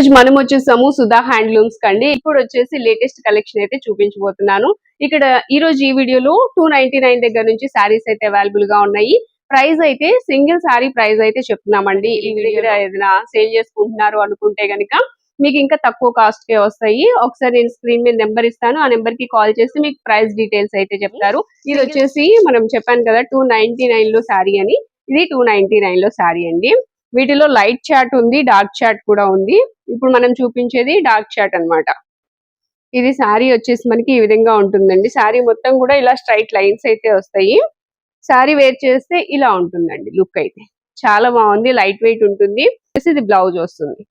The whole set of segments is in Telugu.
రోజు మనం వచ్చేసాము సుధా హ్యాండ్లూమ్స్ కండి. ఇప్పుడు వచ్చేసి లేటెస్ట్ కలెక్షన్ అయితే చూపించబోతున్నాను. ఇక్కడ ఈ రోజు ఈ వీడియోలో టూ నైన్టీ నైన్ దగ్గర నుంచి శారీస్ అయితే అవైలబుల్గా ఉన్నాయి. ప్రైస్ అయితే సింగిల్ శారీ ప్రైస్ అయితే చెప్తున్నామండి. ఈ దగ్గర ఏదైనా సేల్ చేసుకుంటున్నారు అనుకుంటే గనుక మీకు ఇంకా తక్కువ కాస్ట్ కే వస్తాయి. ఒకసారి నేను స్క్రీన్ మీద నెంబర్ ఇస్తాను. ఆ నెంబర్కి కాల్ చేసి మీకు ప్రైస్ డీటెయిల్స్ అయితే చెప్తారు. ఇది వచ్చేసి మనం చెప్పాను కదా టూ నైన్టీ నైన్లో శారీ అని. ఇది టూ నైన్టీ నైన్లో శారీ అండి. వీటిలో లైట్ చాట్ ఉంది డార్క్ చాట్ కూడా ఉంది. ఇప్పుడు మనం చూపించేది డార్క్ చాట్ అన్నమాట. ఇది శారీ వచ్చేసి మనకి ఈ విధంగా ఉంటుందండి. శారీ మొత్తం కూడా ఇలా స్ట్రైట్ లైన్స్ అయితే వస్తాయి. శారీ వేర్ చేస్తే ఇలా ఉంటుందండి లుక్ అయితే. చాలా బాగుంది లైట్ వెయిట్ ఉంటుంది. ఇది బ్లౌజ్ వస్తుంది.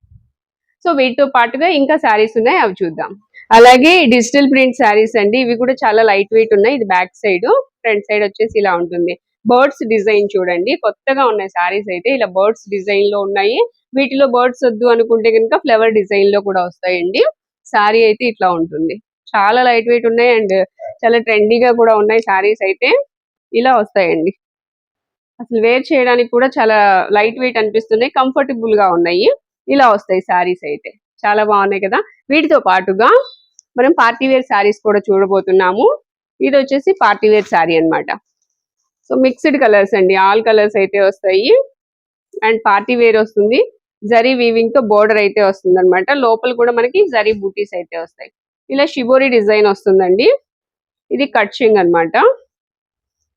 సో వీటితో పాటుగా ఇంకా శారీస్ ఉన్నాయి అవి చూద్దాం. అలాగే డిజిటల్ ప్రింట్ శారీస్ అండి. ఇవి కూడా చాలా లైట్ వెయిట్ ఉన్నాయి. ఇది బ్యాక్ సైడ్ ఫ్రంట్ సైడ్ వచ్చేసి ఇలా ఉంటుంది. బర్డ్స్ డిజైన్ చూడండి. కొత్తగా ఉన్నాయి శారీస్ అయితే. ఇలా బర్డ్స్ డిజైన్లో ఉన్నాయి. వీటిలో బర్డ్స్ వద్దు అనుకుంటే కనుక ఫ్లవర్ డిజైన్లో కూడా వస్తాయండి. శారీ అయితే ఇట్లా ఉంటుంది. చాలా లైట్ వెయిట్ ఉన్నాయి అండ్ చాలా ట్రెండీగా కూడా ఉన్నాయి శారీస్ అయితే. ఇలా వస్తాయండి. అసలు వేర్ చేయడానికి కూడా చాలా లైట్ వెయిట్ అనిపిస్తున్నాయి. కంఫర్టబుల్గా ఉన్నాయి. ఇలా వస్తాయి శారీస్ అయితే. చాలా బాగున్నాయి కదా. వీటితో పాటుగా మనం పార్టీ వేర్ శారీస్ కూడా చూడబోతున్నాము. ఇది వచ్చేసి పార్టీ వేర్ శారీ అన్నమాట. సో మిక్స్డ్ కలర్స్ అండి. ఆల్ కలర్స్ అయితే వస్తాయి. అండ్ పార్టీ వేర్ వస్తుంది. జరీ వీవింగ్తో బోర్డర్ అయితే వస్తుంది అనమాట లోపల కూడా మనకి జరీ బూటీస్ అయితే వస్తాయి. ఇలా షిబోరి డిజైన్ వస్తుందండి. ఇది కట్చింగ్ అన్నమాట.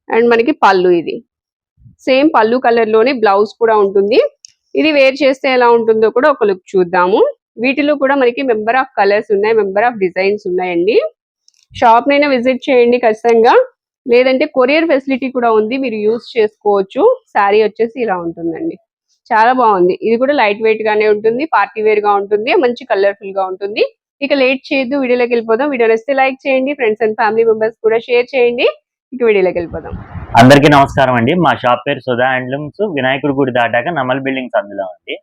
అండ్ మనకి పళ్ళు ఇది. సేమ్ పళ్ళు కలర్లోనే బ్లౌజ్ కూడా ఉంటుంది. ఇది వేర్ చేస్తే ఎలా ఉంటుందో కూడా ఒక లుక్ చూద్దాము. వీటిలో కూడా మనకి మెంబర్ ఆఫ్ కలర్స్ ఉన్నాయి మెంబర్ ఆఫ్ డిజైన్స్ ఉన్నాయండి. షాప్ నైనా విజిట్ చేయండి ఖచ్చితంగా. లేదంటే కొరియర్ ఫెసిలిటీ కూడా ఉంది మీరు యూస్ చేసుకోవచ్చు. శారీ వచ్చేసి ఇలా ఉంటుందండి. చాలా బాగుంది. ఇది కూడా లైట్ వెయిట్ గానే ఉంటుంది పార్టీ వేర్గా ఉంటుంది మంచి కలర్ఫుల్గా ఉంటుంది. ఇక లేట్ చేయొద్దు వీడియోలోకి వెళ్ళిపోదాం. వీడియో నచ్చితే లైక్ చేయండి ఫ్రెండ్స్ అండ్ ఫ్యామిలీ మెంబర్స్ కూడా షేర్ చేయండి. ఇక వీడియోలోకి వెళ్ళిపోదాం. అందరికీ నమస్కారం అండి. మా షాప్ పేరు సుధా హ్యాండ్లూమ్స్ వినాయకుడి గుడి దాటాక నమల్ బిల్డింగ్స్ అందులో అండి.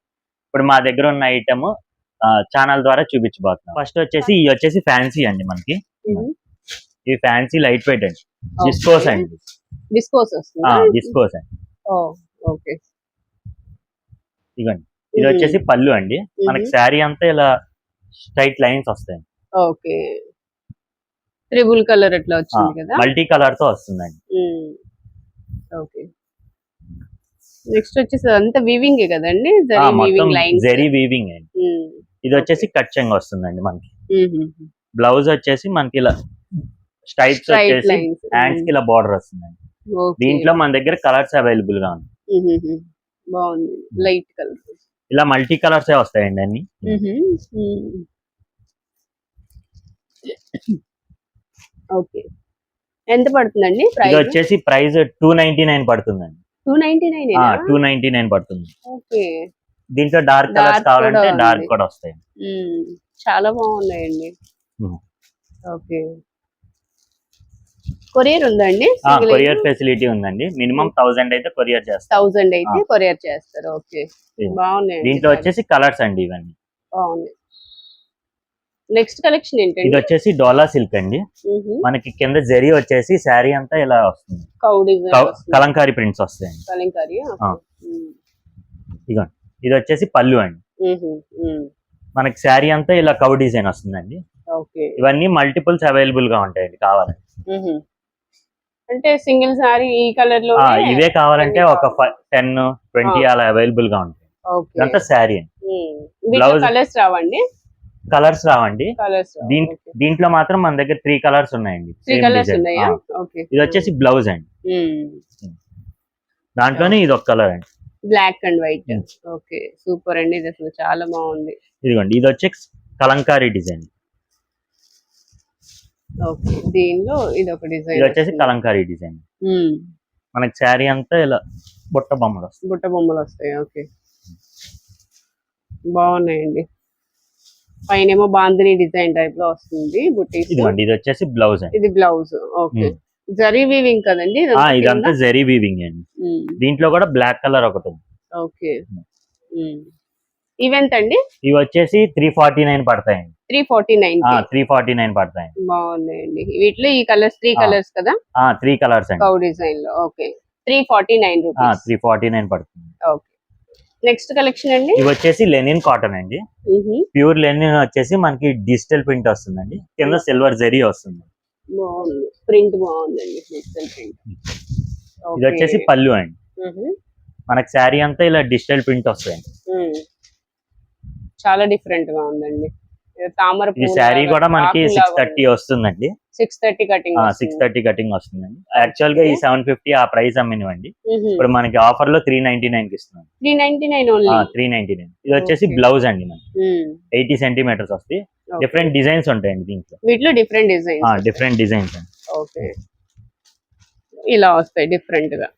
ఇప్పుడు మా దగ్గర ఉన్న ఐటమ్ ఛానల్ ద్వారా చూపించబోతున్నాం. ఫస్ట్ వచ్చేసి ఇవి వచ్చేసి ఫ్యాన్సీ అండి మనకి. ఇవి ఫ్యాన్సీ లైట్ వెయిట్ అండి. డిస్కోస్ అండి. డిస్కోస్ డిస్కోస్ అండి. ఓకే. ఇది వచ్చేసి పళ్ళు అండి. మనకి శారీ అంతా ఇలా స్ట్రైట్ లైన్స్ వస్తాయి ఓకే. ట్రిబుల్ కలర్ అట్లా వచ్చింది కదా? మల్టీ కలర్తో వస్తుందండి. ఓకే. నెక్స్ట్ వచ్చేసి అంతా వీవింగ్ కదండి? జరీ వీవింగ్ జెరీ వీవింగ్ అండి. ఇది వచ్చేసి కట్ చెంగ్ వస్తుందండి మనకి. బ్లౌజ్ వచ్చేసి మనకి ఇలా స్ట్రైప్స్ వచ్చేసి హ్యాండ్స్కి ఇలా బార్డర్ వస్తుందండి. దీంట్లో మన దగ్గర కలర్స్ అవైలబుల్గా ఉంది బాగుంది. లైట్ కలర్ ఇలా మల్టీ కలర్స్ వస్తాయండి అన్ని? ఓకే. ఎంత పడుతుందండి ఇది వచ్చేసి ప్రైస్ టూ నైన్టీ నైన్ పడుతుందండి. Two ninety nine two ninety nine పడుతుంది. ఓకే. దీంట్లో డార్క్ కలర్స్ కావాలంటే డార్క్. కూడా వస్తాయి చాలా బాగున్నాయండి. ఓకే. కొరియర్ ఉందండి? కొరియర్ ఫెసిలిటీ ఉందండి. మినిమం థౌసండ్ అయితే కొరియర్ చేస్తాం థౌజండ్ అయితే. కొరియర్ చేస్తారు. ఓకే. Yeah. బాగున్నాయండి దీంట్లో వచ్చేసి కలర్స్ అండి ఇవన్నీ. బాగున్నాయి. నెక్స్ట్ కలెక్షన్ ఇది ఏంటండి వచ్చేసి డోలా సిల్క్ అండి. మనకి కింద జరీ వచ్చేసి శారీ అంతా ఇలా వస్తుంది. కౌ కలంకారీ ప్రింట్స్ వస్తాయండి. కలంకారీ. ఇదిగోండి ఇది వచ్చేసి పళ్ళు అండి. మనకి శారీ అంతా ఇలా కవ్ డిజైన్ వస్తుందండి. ఇవన్నీ మల్టిపుల్స్ అవైలబుల్గా ఉంటాయండి కావాలి అంటే సింగిల్ సారీ ఈ కలర్లో ఇవే కావాలంటే ఒక టెన్ ట్వంటీ అలా అవైలబుల్గా ఉంటాయి. ఇదంతా శారీ Blouse- కలర్స్ రావండి? కలర్స్ రావండి. దీంట్లో మాత్రం మన దగ్గర త్రీ కలర్స్ ఉన్నాయండి. ఇది వచ్చేసి బ్లౌజ్ అండి. దాంట్లోనే ఇది ఒక కలర్ అండి. Black and white. Okay. Super అండి ఇది అసలు చాలా బాగుంది. ఇదిగోండి ఇది వచ్చి కలంకారీ డిజైన్. ఓకే. దీనిలో ఇది ఒక డిజైన్ ఇది వచ్చేసి కలంకారీ డిజైన్. మనకి శారీ అంతా ఇలా బుట్ట బొమ్మలు వస్తాయి. బుట్ట బొమ్మలు వస్తాయి. ఓకే. బాగున్నాయండి. పైన ఏమో బాందిని డిజైన్ టైప్లో వస్తుంది బుట్టీస్ ఇదిగోండి ఇది వచ్చేసి బ్లౌజ్ ఇది బ్లౌజ్. ఓకే. జరీ వీవింగ్ కదండి? ఇదంతా జెరీ వీవింగ్ అండి. దీంట్లో కూడా బ్లాక్ కలర్ ఒకటి ఓకే. ఈవెంట్ అండి? ఇవి వచ్చేసి త్రీ ఫార్టీ నైన్ పడతాయండి. Three forty nine three forty nine పడతాయండి. బాగున్నాయండి. వీటిలో ఈ కలర్స్ త్రీ. కలర్స్ కదా? త్రీ కలర్స్ అండి. కౌ డిజైన్లో. Okay three forty nine rupees three forty nine పడుతుంది. ఓకే నెక్స్ట్ కలెక్షన్ అండి? ఇవి వచ్చేసి లెనిన్ కాటన్ అండి. ప్యూర్ లెనిన్ వచ్చేసి మనకి డిజిటల్ ప్రింట్ వస్తుందండి. కింద సిల్వర్ జరీ వస్తుంది. బాగుంది. ప్రింట్ బాగుందండి డిజిటల్ ప్రింట్. ఇది వచ్చేసి పళ్ళు అండి. మనకి శారీ అంతా ఇలా డిజిటల్ ప్రింట్ వస్తాయండి. చాలా డిఫరెంట్గా ఉందండి. తామర ఇది శారీ కూడా మనకి సిక్స్ థర్టీ వస్తుందండి. Six thirty cutting six thirty cutting వస్తుందండి. యాక్చువల్గా ఈ సెవెన్ ఫిఫ్టీ ఆ ప్రైస్ అమ్మినవండి ఇప్పుడు మనకి ఆఫర్లో త్రీ నైన్టీ నైన్కి ఇస్తున్నాం. Three ninety nine three ninety nine ఇది వచ్చేసి. బ్లౌజ్ అండి మనకి. ఎయిటీ సెంటీమీటర్స్ వస్తాయి. డిఫరెంట్ డిజైన్స్ ఉంటాయండి దీంట్లో. వీటిలో డిఫరెంట్ డిజైన్ డిఫరెంట్ డిజైన్స్ అండి. ఓకే ఇలా వస్తాయి డిఫరెంట్గా.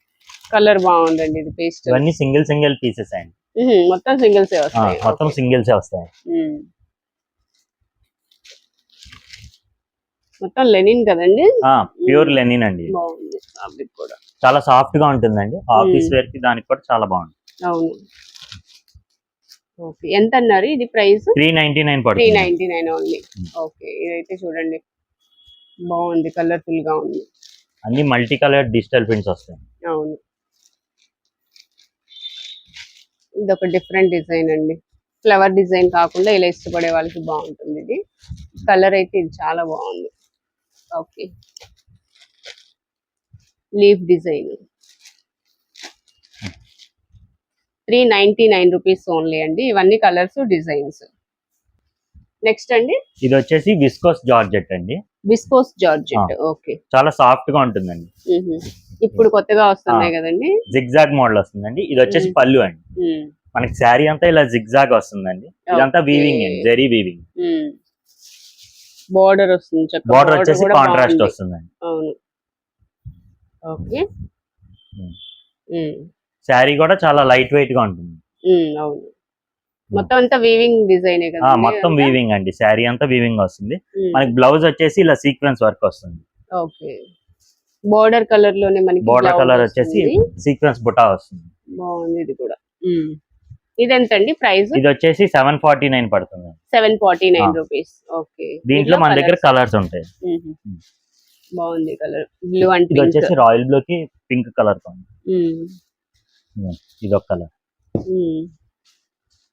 కలర్ బాగుందండి ఇది పేస్ట్ ఇవన్నీ సింగిల్ సింగిల్ పీసెస్ అండి. మొత్తం సింగిల్స్ వస్తాయి. మొత్తం సింగిల్స్ వస్తాయి. మొత్తం లెనిన్ కదండి? ప్యూర్ లెనిన్ అండి. కూడా. చాలా సాఫ్ట్గా ఉంటుందండి. ఆఫీస్. వేర్కి దానికి కూడా చాలా బాగుంది అవును. ఓకే. ఎంత అన్నారు ఇది price? Three ninety nine three ninety nine only. Okay. ఇదైతే చూడండి. బాగుంది కలర్ఫుల్గా ఉంది. అన్ని మల్టీ కలర్ డిజిటల్ ప్రింట్స్ వస్తాయి. అవును. ఇది ఒక డిఫరెంట్ డిజైన్ అండి. ఫ్లవర్ డిజైన్ కాకుండా ఇలా ఇష్టపడే వాళ్ళకి బాగుంటుంది ఇది. కలర్ అయితే ఇది చాలా బాగుంది. Okay leaf design three ninety nine rupees only అండి. ఇవన్నీ కలర్స్ డిజైన్స్ నెక్స్ట్ అండి. ఇది వచ్చేసి విస్కోస్ జార్జెట్ అండి విస్కోస్ జార్జెట్ ఓకే చాలా సాఫ్ట్గా ఉంటుందండి. ఇప్పుడు కొత్తగా వస్తున్నాయి కదండి. జిగ్జాగ్ మోడల్ వస్తుందండి. ఇది వచ్చేసి. పళ్ళు అండి. మనకి శారీ అంతా ఇలా జిగ్జాగ్ వస్తుందండి. ఇదంతా. వీవింగ్ అండి జరీ వీవింగ్. బార్డర్ వస్తుంది బార్డర్ వచ్చేసి కాంట్రాస్ట్. వస్తుందండి. అవును. ఓకే. శారీ కూడా చాలా లైట్ వెయిట్గా ఉంటుంది. అవును. మొత్తం అంతా వీవింగ్ డిజైన్ మొత్తం వీవింగ్ అండి. శారీ అంతా వీవింగ్ వస్తుంది. మనకి బ్లౌజ్ వచ్చేసి ఇలా సీక్వెన్స్ వర్క్ వస్తుంది. ఓకే. బోర్డర్ కలర్లోనే మనకి బోర్డర్ కలర్ వచ్చేసి. సీక్వెన్స్ బుటా వస్తుంది. బాగుంది ఇది కూడా. ఉమ్. ఇది ఎంత అండి ప్రైస్? ఇది వచ్చేసి సెవెన్ ఫార్టీ నైన్ పడుతుంది. Seven forty nine. Rupees okay దీంట్లో మన దగ్గర కలర్స్ ఉంటాయి. బాగుంది కలర్ బ్లూ అండ్ ఇది వచ్చేసి రాయల్ బ్లూ కి పింక్ కలర్ ఇది ఒక కలర్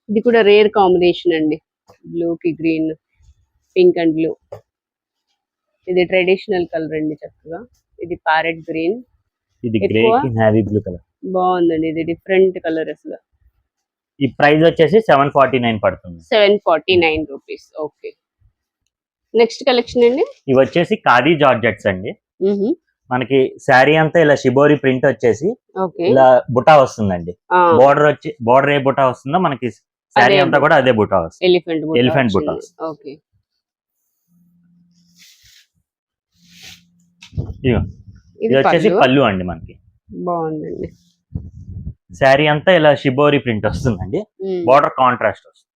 ఇది కూడా రేర్ కాంబినేషన్ అండి. బ్లూ కి గ్రీన్ పింక్ అండ్ బ్లూ ఇది ట్రెడిషనల్ కలర్ అండి చక్కగా. ఇది ప్యారెట్ గ్రీన్. ఇది గ్రే ఎక్కువ? Navy blue colour. బాగుందండి ఇది డిఫరెంట్ కలర్ అసలు. ఈ ప్రైస్ వచ్చేసి సెవెన్ ఫార్టీ నైన్ పడుతుంది. Seven forty nine rupees okay. Next collection అండి? ఇవి వచ్చేసి ఖాదీ జార్జెట్స్ అండి. మనకి శారీ అంతా ఇలా షిబోరి ప్రింట్ వచ్చేసి ఓకే. ఇలా బుటా వస్తుందండి. బోర్డర్ వచ్చి బోర్డర్ ఏ బుటా వస్తుందో మనకి శారీ అదే అంతా కూడా అదే బుటా వస్తుంది. ఎలిఫెంట్ బుట్ట వచ్చింది. ఓకే. ఇది వచ్చేసి పళ్ళు. అండి మనకి. బాగుందండి. శారీ అంతా ఇలా షిబోరి ప్రింట్ వస్తుందండి. బోర్డర్ కాంట్రాస్ట్ వస్తుంది.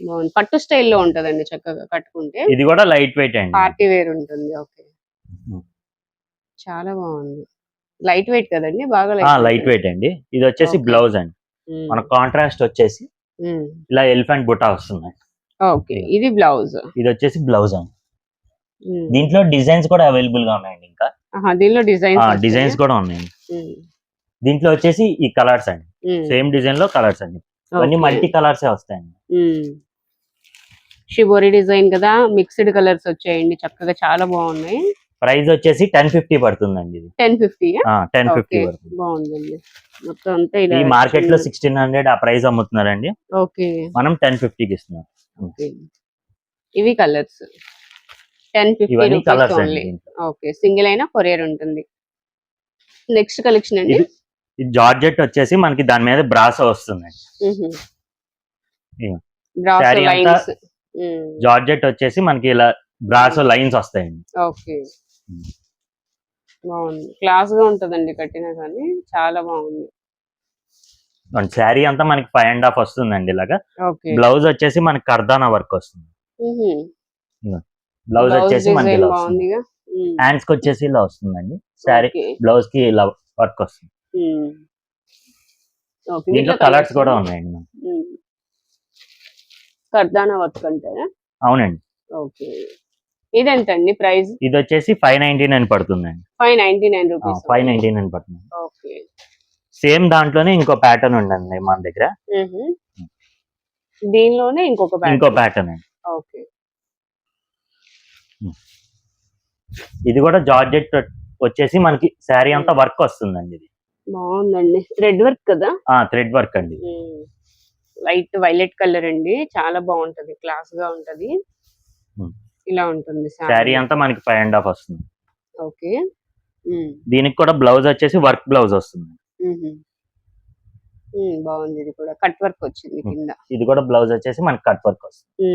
బాగుంది. పట్టు స్టైల్లో ఉంటదండి చక్కగా కట్టుకుంటే. ఇది కూడా లైట్ వెయిట్ అండి. పార్టీ వేర్ ఉంటుంది. ఓకే. చాలా బాగుంది. లైట్ వెయిట్ కదండి? బాగా లైట్ వెయిట్ అండి. ఇది వచ్చేసి. బ్లౌజ్ అండి. మన కాంట్రాస్ట్ వచ్చేసి ఇలా ఎలిఫెంట్ బుటా వస్తుంది ఓకే. ఇది బ్లౌజ్. ఇది వచ్చేసి బ్లౌజ్ అండి. దీంట్లో డిజైన్స్ కూడా అవైలబుల్గా ఉన్నాయండి ఇంకా. దీనిలో డిజైన్స్ డిజైన్స్ కూడా ఉన్నాయండి దీంట్లో వచ్చేసి ఈ కలర్స్ అండి. సేమ్ డిజైన్లో కలర్స్ అండి. ఇవన్నీ మల్టీ కలర్స్ వస్తాయండి. షిబోరి డిజైన్ కదా మిక్స్డ్ కలర్స్ వచ్చాయండి. చక్కగా చాలా బాగున్నాయి. ప్రైస్ వచ్చేసి టెన్ ఫిఫ్టీ పడుతుందండి ఇది. టెన్ ఫిఫ్టీ టెన్ ఫిఫ్టీ బాగుందండి. మొత్తం అంతా ఇలా ఈ మార్కెట్లో సిక్స్టీన్ హండ్రెడ్ ఆ ప్రైస్ అమ్ముతున్నారండి. ఓకే. మనం టెన్ ఫిఫ్టీకి ఇస్తున్నాం. ఓకే. ఇవి colours. Ten fifty rupees only. Okay single అయినా కొరియర్ ఉంటుంది. నెక్స్ట్ కలెక్షన్ అండి. జార్జెట్ వచ్చేసి మనకి దాని మీద బ్రాసో లైన్స్. జార్జెట్ వచ్చేసి మనకి ఇలా బ్రాసో లైన్స్ వస్తాయండి. ఓకే. బాగుంది. క్లాస్గా ఉంటదండి కట్టినా కానీ చాలా బాగుంది. శారీ అంతా మనకి ఫైవ్ అండ్ హాఫ్ వస్తుందండి ఇలాగా. బ్లౌజ్ వచ్చేసి మనకి కర్దానా వర్క్ వస్తుంది. బ్లౌజ్ వచ్చేసి మనకి ఇలా వస్తుంది. హ్యాండ్స్కి వచ్చేసి ఇలా వస్తుందండి. శారీ బ్లౌజ్కి ఇలా వర్క్ వస్తుంది. దీంట్లో కలర్స్ కూడా ఉన్నాయండి. కర్దానా వర్క్ అంటారా అవునండి. ఓకే. ఇదెంత అండి ప్రైస్? ఇది వచ్చేసి ఫైవ్ నైన్టీ నైన్ పడుతుందండి. Five ninety nine rupees five ninety nine పడుతుంది ఓకే. సేమ్ దాంట్లోనే ఇంకో ప్యాటర్న్ ఉండండి మన దగ్గర. దీనిలోనే ఇంకొక ఇంకో ప్యాటర్న్ ప్యాటర్న్ అండి. ఓకే. ఇది కూడా జార్జెట్ వచ్చేసి మనకి శారీ అంతా వర్క్ వస్తుందండి ఇది. బాగుందండి. థ్రెడ్ వర్క్ కదా? థ్రెడ్ వర్క్ అండి. లైట్ వైలెట్ కలర్ అండి. చాలా బాగుంటది. క్లాస్గా ఉంటది. ఇలా ఉంటుంది శారీ. అంతా మనకి ఫైవ్ అండ్ హాఫ్ వస్తుంది. ఓకే. దీనికి కూడా బ్లౌజ్ వచ్చేసి వర్క్ బ్లౌజ్ వస్తుంది. బాగుంది. ఇది కూడా కట్ వర్క్ వచ్చింది. కింద. ఇది కూడా బ్లౌజ్ వచ్చేసి మనకి కట్ వర్క్ వస్తుంది.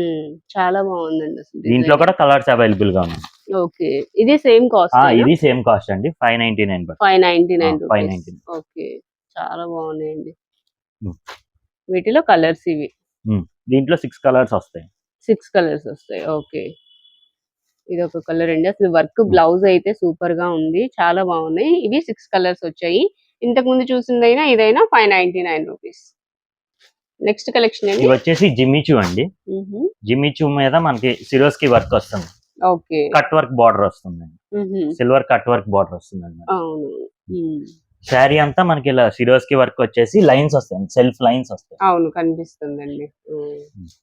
చాలా బాగుందండి అసలు దీంట్లో కూడా కలర్స్ అవైలబుల్గా ఉన్నాయి. ఓకే. ఇది సేమ్ కాస్ట్ ఇది సేమ్ కాస్ట్ అండి. Five ninety nine five ninety nine ఆ, 599. ఓకే. చాలా బాగున్నాయండి. వీటిలో కలర్స్ ఇవి. దీంట్లో సిక్స్ కలర్స్ వస్తాయి. సిక్స్ కలర్స్ వస్తాయి. ఓకే. ఇది ఒక కలర్ అండి. అసలు వర్క్ బ్లౌజ్ అయితే సూపర్గా ఉంది. చాలా బాగున్నాయి. ఇవి సిక్స్ కలర్స్ వచ్చాయి. ఇంతకు ముందు చూసిందైనా ఇదైనా five ninety nine rupees. Next collection అండి. ఇవి వచ్చేసి జిమ్మిచూ అండి. జిమ్మిచూ మీద మనకి సిరోస్కి వర్క్ వస్తుంది. ఓకే. కట్ వర్క్ బార్డర్ వస్తుంది. సిల్వర్ కట్ వర్క్ బార్డర్ వస్తుంది అవును. మ్. శారీ అంతా మనకి ఇలా సిరోస్కి వర్క్ వచ్చేసి లైన్స్ వస్తాయి సెల్ఫ్ లైన్స్ వస్తాయి. అవును కనిపిస్తుందండి.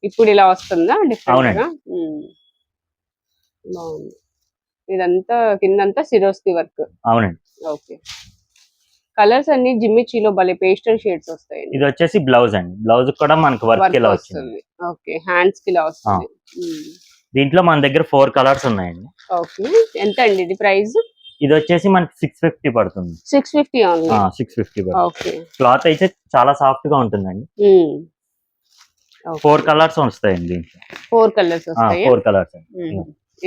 ఇప్పుడు ఇలా వస్తుందా? డిఫరెంట్ అవునండి. బాగుంది. ఇదంతా కిందంతా సిరోస్కి వర్క్. అవునండి. ఓకే. కలర్స్ అన్ని జిమ్మిచీలో భలే పేస్టల్ షేడ్స్ వస్తాయి. ఇది వచ్చేసి బ్లౌజ్ అండి. బ్లౌజ్ కూడా మనకి వర్క్ ఇలా వస్తుంది. ఓకే హ్యాండ్స్కి ఇలా వస్తుంది. దీంట్లో మన దగ్గర ఫోర్ కలర్స్ ఉన్నాయండి. ఓకే ఎంత అండి ఇది ప్రైస్? ఇది వచ్చేసి మనకి సిక్స్ ఫిఫ్టీ పడుతుంది. Six fifty six fifty okay. Cloth అయితే చాలా సాఫ్ట్గా ఉంటుందండి ఫోర్ కలర్స్ వస్తాయండి ఫోర్ కలర్స్ వస్తాయి? Four colours.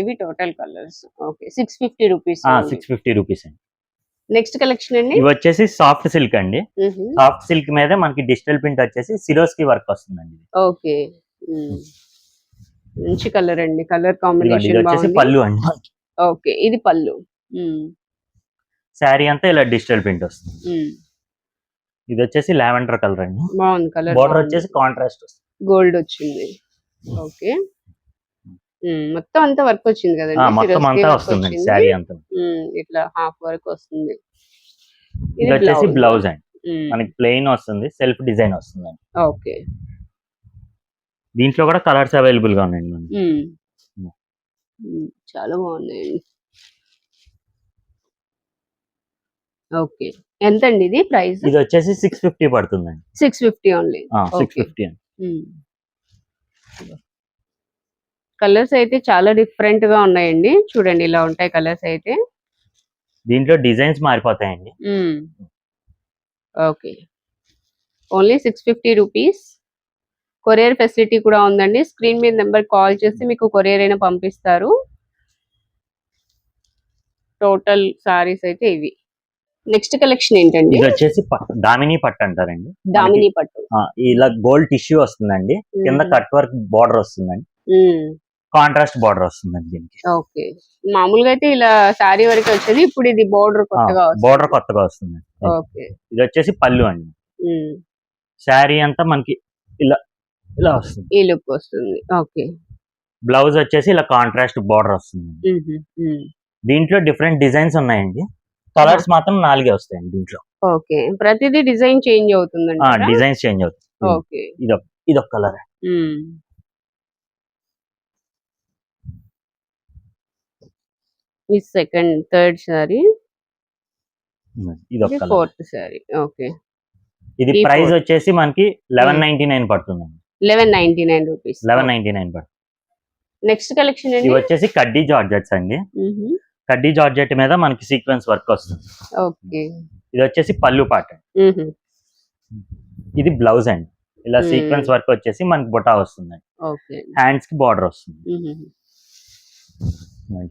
ఇవి total colours. Okay six fifty rupees six fifty rupees అండి. నెక్స్ట్ కలెక్షన్ అండి? ఇవి వచ్చేసి సాఫ్ట్ సిల్క్ అండి. సాఫ్ట్ సిల్క్ మీద మనకి డిజిటల్ ప్రింట్ వచ్చేసి సిరోస్కి వర్క్ వస్తుందండి ఓకే. మంచి కలర్ అండి. కలర్ కాంబినేషన్ వచ్చేసి పళ్ళు అండి ఓకే ఇది పళ్ళు. శారీ అంతా ఇలా డిజిటల్ ప్రింట్ వస్తుంది. ఇది వచ్చేసి లావెండర్ కలర్ అండి. బాగుంది కలర్ బార్డర్ వచ్చేసి కాంట్రాస్ట్ వస్తుంది. గోల్డ్ వచ్చింది. ఓకే. మొత్తం అంతా వర్క్ వచ్చింది కదండి? మొత్తం అంతా. శారీ. ఇట్లా హాఫ్ వర్క్ వస్తుంది. ఇది వచ్చేసి బ్లౌజ్ అండి. మనకి ప్లెయిన్ వస్తుంది సెల్ఫ్ డిజైన్ వస్తుందండి. ఓకే. దీంట్లో కూడా కలర్స్ అవైలబుల్గా ఉన్నాయండి. చాలా బాగున్నాయండి. ఓకే. ఎంత అండి ఇది ప్రైస్? ఇది వచ్చేసి సిక్స్ ఫిఫ్టీ పడుతుందండి. Six fifty only six. Fifty అండి. కలర్స్ అయితే చాలా డిఫరెంట్గా ఉన్నాయండి. చూడండి ఇలా ఉంటాయి కలర్స్ అయితే. దీంట్లో designs మారిపోతాయండి. Okay. Only six fifty rupees. Courier facility కూడా ఉందండి. స్క్రీన్ మీద నెంబర్ కాల్ చేసి మీకు కొరియర్ అయినా పంపిస్తారు. టోటల్ సారీస్ అయితే ఇవి. నెక్స్ట్ కలెక్షన్ ఏంటండి? ఇది వచ్చేసి దామిని పట్టు అంటారండి. దామిని పట్టు. ఇలా గోల్డ్ టిష్యూ వస్తుందండి. కింద కట్ వర్క్ బార్డర్ వస్తుందండి. కాంట్రాస్ట్ బార్డర్ వస్తుందండి దీనికి. ఓకే. మామూలుగా అయితే ఇలా సారీ వరకు వచ్చేది ఇప్పుడు ఇది బోర్డర్ కొత్తగా వస్తుంది. బార్డర్ కొత్తగా వస్తుంది. ఓకే. ఇది వచ్చేసి పళ్ళు అండి. శారీ అంతా మనకి ఇలా ఇలా వస్తుంది. ఈ లుక్ వస్తుంది. ఓకే. బ్లౌజ్ వచ్చేసి ఇలా కాంట్రాస్ట్ బార్డర్ వస్తుంది. దీంట్లో డిఫరెంట్ డిజైన్స్ ఉన్నాయండి. కలర్స్ మాత్రం నాలుగే వస్తాయండి దీంట్లో. ఓకే. ప్రతిదీ డిజైన్ చేంజ్ అవుతుందండి డిజైన్స్ చేంజ్ అవుతాయి ఓకే. ఇది ఒక ఇది ఒక కలర్ ఈ సెకండ్ థర్డ్ సారీ. ఇది ఇది ఫోర్త్ సారీ. ఓకే. ఇది ప్రైస్. వచ్చేసి మనకి లెవెన్. నైన్టీ నైన్ పడుతుందండి eleven ninety nine rupees. Eleven ninety nine పడుతుంది. నెక్స్ట్ కలెక్షన్ అండి? ఇవి వచ్చేసి కడ్డీ జార్జెట్స్ అండి. కడ్డీ జార్జెట్ మీద మనకి సీక్వెన్స్ వర్క్ వస్తుంది. ఓకే. ఇది వచ్చేసి పళ్ళు పాట. ఇది బ్లౌజ్ అండి. ఇలా. సీక్వెన్స్ వర్క్ వచ్చేసి మనకి బొటా వస్తుంది. ఓకే. హ్యాండ్స్కి బార్డర్ వస్తుంది.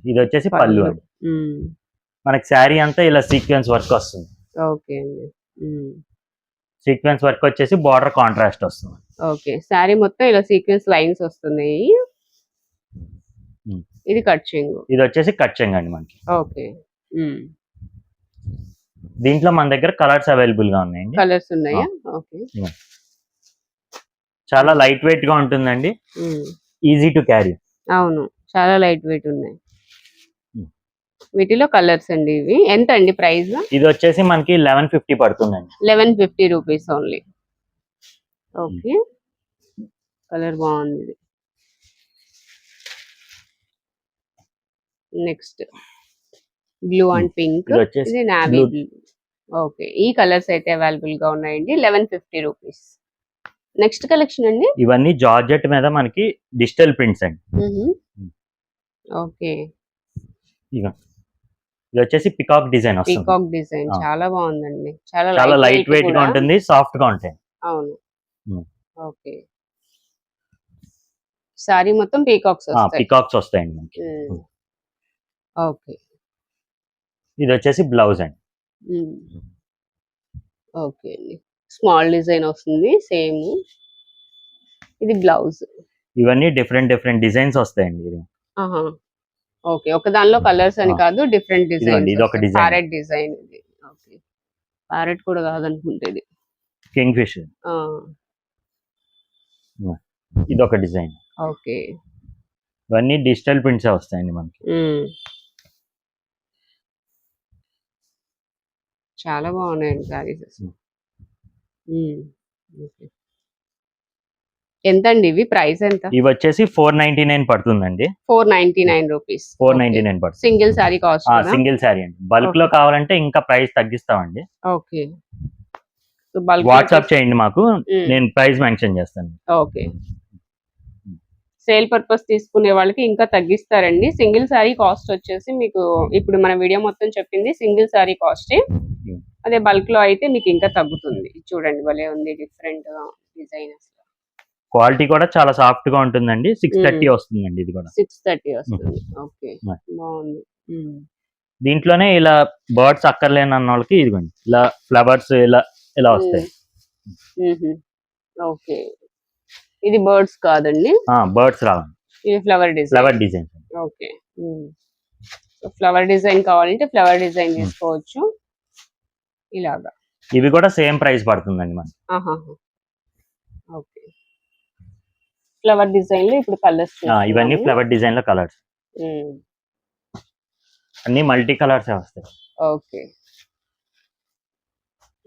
ఇది వచ్చేసి పళ్ళు అండి. మనకి శారీ అంతా ఇలా సీక్వెన్స్ వర్క్ వస్తుంది. ఓకే అండి. సీక్వెన్స్ వర్క్ వచ్చేసి బార్డర్ కాంట్రాస్ట్ వస్తుంది. ఓకే. శారీ మొత్తం ఇలా సీక్వెన్స్ లైన్స్ వస్తున్నాయి. ఇది కట్ చెంగు ఇది వచ్చేసి కట్ అండి మనకి. ఓకే. దీంట్లో మన దగ్గర కలర్స్ అవైలబుల్గా ఉన్నాయండి. కలర్స్ ఉన్నాయా? ఓకే. చాలా లైట్ వెయిట్గా ఉంటుందండి. ఈజీ టు క్యారీ అవును. చాలా లైట్ వెయిట్ ఉన్నాయి. వీటిలో కలర్స్ అండి ఇవి. ఎంత అండి ప్రైస్? ఇది వచ్చేసి మనకి లెవెన్ ఫిఫ్టీ పడుతుందండి. Eleven fifty rupees only. Okay. Colour బాగుంది ఇది. Next blue and pink. ఇది నావీ. బ్లూ. ఓకే. ఈ కలర్స్ అయితే అవైలబుల్గా ఉన్నాయండి. Eleven fifty rupees. Next collection అండి? ఇవన్నీ జార్జెట్ మీద మనకి డిజిటల్ ప్రింట్స్ అండి. ఓకే. ఇక ఇది వచ్చేసి పికాక్ డిజైన్ వస్తుంది. Peacock design. చాలా బాగుందండి. చాలా చాలా లైట్ వెయిట్గా. ఉంటుంది సాఫ్ట్గా ఉంటాయి. అవును. ఓకే. సారీ మొత్తం పీకాక్స్ వస్తాయి. పికాక్స్ వస్తాయండి మనకి. ఓకే. ఇది వచ్చేసి బ్లౌజ్ అండి. ఓకే అండి. స్మాల్ డిజైన్ వస్తుంది సేమ్ ఇది బ్లౌజ్ ఇవన్నీ డిఫరెంట్ డిఫరెంట్ డిజైన్స్ వస్తాయండి ఇది. ఆహా. ఓకే ఒక దానిలో కలర్స్ అని. కాదు డిఫరెంట్ డిజైన్ ఇది ఒక design. ప్యారెట్ డిజైన్ ఇది. ఓకే. ప్యారెట్ కూడా కాదనుకుంటే ఇది. కింగ్ ఫిష్ ఇది ఒక డిజైన్. ఓకే. ఇవన్నీ డిజిటల్ ప్రింట్స్ వస్తాయండి మనకి. చాలా బాగున్నాయండి సారీస్ మ్మ్. ఎంత అండి ఇవి? ప్రైస్ ఎంత? ఇవి వచ్చేసి ఫోర్ నైన్టీ నైన్ పడుతుందండి. Four ninety nine rupees. Four ninety nine పడుతుంది. Single sari cost single sari అండి. బల్క్లో. కావాలంటే ఇంకా ప్రైస్ తగ్గిస్తామండి. ఓకే. వాట్సాప్ చేయండి మాకు. నేను ప్రైస్ మెన్షన్ చేస్తాను. ఓకే. సేల్ పర్పస్ తీసుకునే వాళ్ళకి ఇంకా తగ్గిస్తారండి. సింగిల్ సారీ కాస్ట్ వచ్చేసి మీకు ఇప్పుడు మన వీడియో మొత్తం చెప్పింది సింగిల్ సారీ కాస్ట్. అదే బల్క్లో అయితే మీకు ఇంకా తగ్గుతుంది. చూడండి భలే ఉంది డిఫరెంట్ డిజైన్ అసలు. క్వాలిటీ కూడా చాలా సాఫ్ట్గా ఉంటుందండి. Six thirty. వస్తుందండి ఇది కూడా. సిక్స్ థర్టీ వస్తుంది. ఓకే. బాగుంది. దీంట్లోనే ఇలా బర్డ్స్ అక్కర్లేని అన్న వాళ్ళకి ఇదిగోండి. ఇలా ఫ్లవర్స్ ఇలా ఇలా వస్తాయి. ఓకే. ఇది బర్డ్స్ కాదండి. బర్డ్స్ రావండి. ఇది flower design. Flower design. Okay. Flower design కావాలంటే ఫ్లవర్ డిజైన్. తీసుకోవచ్చు ఇలాగా. ఇవి కూడా సేమ్ ప్రైస్ పడుతుందండి మనకి. ఓకే. ఫ్లవర్ డిజైన్లో ఇప్పుడు కలర్స్ ఇవన్నీ ఫ్లవర్ డిజైన్లో కలర్స్ అన్ని మల్టీ కలర్స్ వస్తాయి. ఓకే.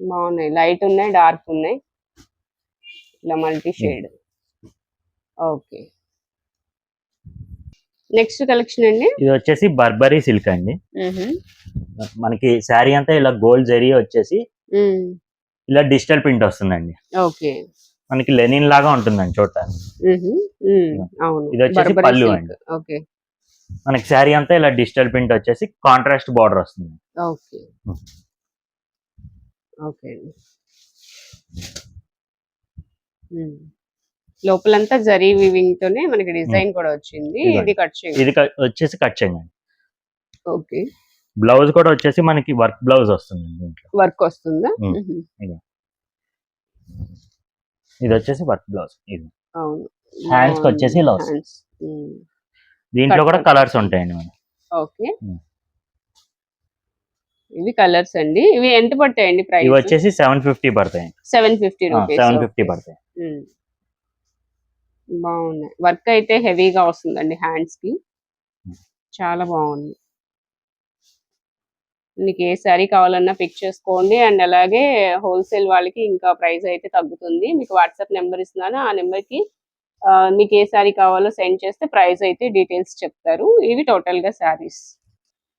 బాగున్నాయి. లైట్ ఉన్నాయి డార్క్ ఉన్నాయి. ఇలా multi shade. Okay. Next collection అండి? ఇది వచ్చేసి బర్బరీ సిల్క్ అండి. మనకి శారీ అంతా ఇలా గోల్డ్ జరీ వచ్చేసి. ఇలా డిజిటల్ ప్రింట్ వస్తుందండి. ఓకే. మనకి లెనిన్ లాగా ఉంటుందండి చూడటానికి. ఇది వచ్చేసి పళ్ళు. అండి. ఓకే. మనకి శారీ అంతా ఇలా డిజిటల్ ప్రింట్ వచ్చేసి కాంట్రాస్ట్ బార్డర్ వస్తుంది. ఓకే. ఓకే. లోపలంతా జరీ వీవింగ్ తోనే మనకి డిజైన్ కూడా వచ్చింది. ఇది కట్ చేయండి. ఇది వచ్చేసి కట్ చేయండి. ఓకే. బ్లౌజ్ కూడా వచ్చేసి మనకి వర్క్ బ్లౌజ్ వస్తుంది వర్క్ వస్తుందా. ఇది వచ్చేసి వర్క్ బ్లౌజ్. ఇది అవును. Hands కి వచ్చేసి. మ్మ్. దీంట్లో కూడా. కలర్స్ ఉంటాయండి మనకి ఓకే. ఇవి కలర్స్ అండి. ఇవి ఎంత పడతాయండి ప్రైస్ ఇవి వచ్చేసి సెవెన్ ఫిఫ్టీ పడతాయి. సెవెన్ ఫిఫ్టీ సెవెన్ ఫిఫ్టీ పడతాయి. బాగున్నాయి. వర్క్ అయితే హెవీగా వస్తుందండి హ్యాండ్స్కి. చాలా బాగుంది. మీకు ఏ శారీ కావాలన్నా పిక్ చేసుకోండి. అండ్ అలాగే హోల్సేల్ వాళ్ళకి ఇంకా ప్రైస్ అయితే తగ్గుతుంది. మీకు వాట్సాప్ నెంబర్ ఇస్తున్నాను. ఆ నెంబర్కి ఆ, మీకు ఏ శారీ కావాలో సెండ్ చేస్తే ప్రైస్ అయితే డీటెయిల్స్ చెప్తారు. ఇవి టోటల్గా శారీస్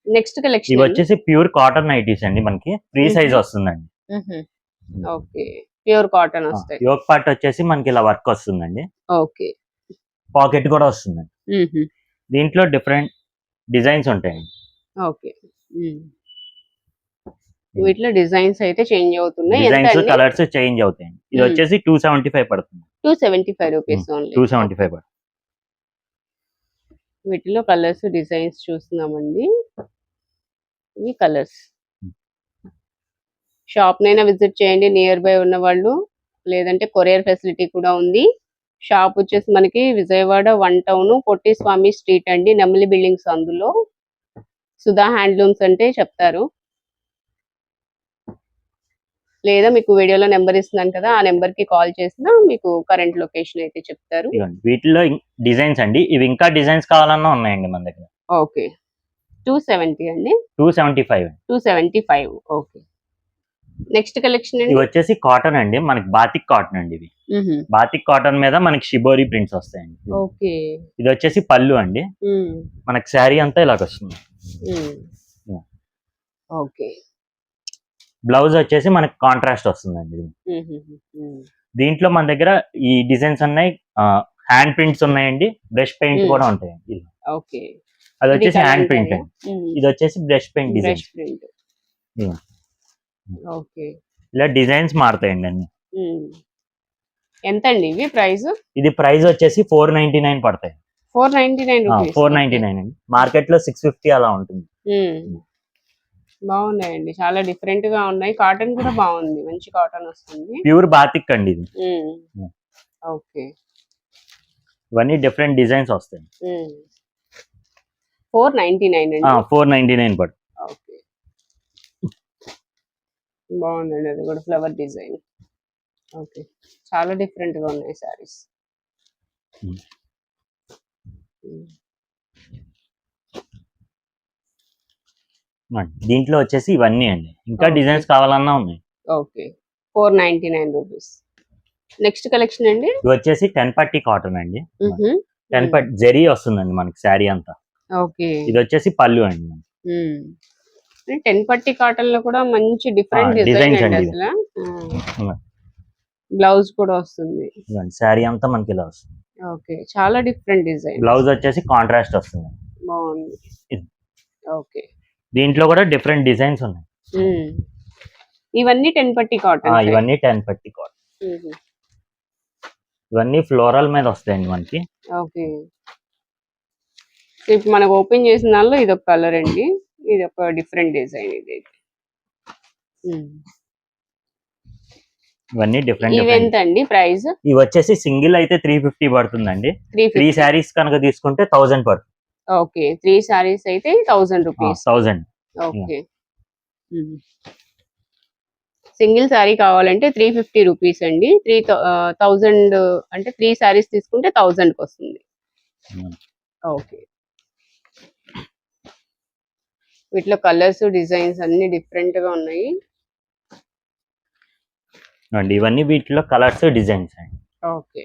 నెక్స్ట్ ఇవి కలెక్షన్ వచ్చేసి ప్యూర్ కాటన్ నైటీస్ అండి మనకి. ఫ్రీ. సైజ్ వస్తుందండి. ఓకే ప్యూర్ కాటన్ వస్తాయి. యోగ్ పార్ట్ వచ్చేసి మనకి ఇలా వర్క్ వస్తుందండి. ఓకే పాకెట్ కూడా వస్తుందండి. దీంట్లో డిఫరెంట్ డిజైన్స్ ఉంటాయండి. ఓకే వీటిలో డిజైన్స్ అయితే చేంజ్ అవుతున్నాయి. డిజైన్స్ కలర్స్ చేంజ్ అవుతాయండి ఇది. వచ్చేసి టూ సెవెంటీ ఫైవ్ పడుతుంది. Two seventy five rupees only two seventy five పడుతుంది. వీటిలో కలర్స్ డిజైన్స్ చూస్తున్నామండి. ఇవి కలర్స్. షాప్ నైనా విజిట్ చేయండి. నియర్ బై ఉన్న వాళ్ళు. లేదంటే కొరియర్ ఫెసిలిటీ కూడా ఉంది. షాప్ వచ్చేసి మనకి Vijayawada one town Potti Swami street అండి. నెమలి బిల్డింగ్స్ అందులో. సుధా హ్యాండ్లూమ్స్ అంటే చెప్తారు. లేదా మీకు వీడియోలో నెంబర్ ఇస్తున్నాను కదా ఆ నెంబర్కి కాల్ చేసినా మీకు కరెంట్ లొకేషన్ అయితే చెప్తారు. వీటిలో డిజైన్స్ అండి. ఇవి ఇంకా డిజైన్స్ కావాలన్నా ఉన్నాయండి మన దగ్గర. ఓకే. టూ సెవెంటీ అండి. Two seventy five. Two seventy five. Okay. Next collection అండి? వచ్చేసి కాటన్ అండి. మనకి బాతిక్ కాటన్ అండి ఇవి మ్హూ. బాతిక్ కాటన్ మీద మనకి షిబోరి ప్రింట్స్ వస్తాయండి. ఓకే. ఇది వచ్చేసి పళ్ళు అండి. మనకి శారీ అంతా ఇలాగ వస్తుంది. ఓకే. బ్లౌజ్ వచ్చేసి మనకి కాంట్రాస్ట్ వస్తుందండి. దీంట్లో మన దగ్గర ఈ డిజైన్స్ ఉన్నాయి హ్యాండ్ ప్రింట్స్ ఉన్నాయండి బ్రష్ పెయింట్. కూడా ఉంటాయండి. ఓకే. అది వచ్చేసి హ్యాండ్ ప్రింట్. ఇది వచ్చేసి బ్రష్ పెయింట్ డిజైన్. ఓకే. ఇలా డిజైన్స్ మారుతాయండి అన్ని. ఎంత అండి ఇవి ప్రైస్? ఇది ప్రైస్ వచ్చేసి ఫోర్ నైన్టీ నైన్ పడతాయి. Four ninety nine four ninety nine అండి. మార్కెట్లో సిక్స్ ఫిఫ్టీ అలా ఉంటుంది. బాగున్నాయండి. చాలా డిఫరెంట్గా ఉన్నాయి. కాటన్ కూడా బాగుంది. మంచి కాటన్ వస్తుంది. ప్యూర్ బాతిక్ అండి ఇది. ఓకే. ఇవన్నీ డిఫరెంట్ డిజైన్స్ వస్తాయి. Four ninety nine four ninety nine పడుతుంది ఓకే. బాగుందండి. అది కూడా ఫ్లవర్ డిజైన్ ఓకే. చాలా డిఫరెంట్గా ఉన్నాయి సారీస్. దీంట్లో వచ్చేసి ఇవన్నీ అండి. ఇంకా. డిజైన్స్ కావాలన్నా ఉన్నాయి. Okay four ninety nine rupees next collection అండి? ఇవి వచ్చేసి టెన్ పట్టి కాటన్ అండి. టెన్ పట్టి జరీ వస్తుందండి మనకి శారీ అంతా. ఓకే ఇది వచ్చేసి పళ్ళు అండి. టెన్ పట్టి కాటన్లో కూడా మంచి డిఫరెంట్ ఆ, డిజైన్ designs అండి అసలు. బ్లౌజ్ కూడా వస్తుంది. శారీ అంతా మనకి ఇలా వస్తుంది. ఓకే చాలా డిఫరెంట్ డిజైన్ బ్లౌజ్ వచ్చేసి కాంట్రాస్ట్ వస్తుంది. బాగుంది. ఇది. ఓకే దీంట్లో కూడా డిఫరెంట్ డిజైన్స్ ఉన్నాయి. ఇవన్నీ టెన్ పట్టి కాటన్ ఇవన్నీ టెన్ పట్టి కాటన్. ఇవన్నీ ఫ్లోరల్ మీద వస్తాయండి మనకి. ఓకే. ఇప్పుడు మనకు ఓపెన్ చేసిన దానిలో ఇది ఒక కలర్ అండి. ఇది ఒక డిఫరెంట్ డిజైన్ ఇది. ఇవన్నీ డిఫరెంట్ ఇవి ఎంత అండి ప్రైస్? ఇవి వచ్చేసి సింగిల్ అయితే త్రీ ఫిఫ్టీ పడుతుందండి. త్రీ శారీస్ కనుక తీసుకుంటే థౌసండ్ పడుతుంది. ఓకే త్రీ సారీస్ అయితే thousand rupees. Thousand. Okay. Single sari కావాలంటే త్రీ ఫిఫ్టీ రూపీస్ అండి. త్రీ థౌజండ్ అంటే త్రీ శారీస్ తీసుకుంటే థౌజండ్కి వస్తుంది. ఓకే. వీటిలో కలర్స్ డిజైన్స్ అన్ని డిఫరెంట్గా ఉన్నాయి. అండి ఇవన్నీ వీటిలో కలర్స్ డిజైన్స్ అండి. ఓకే.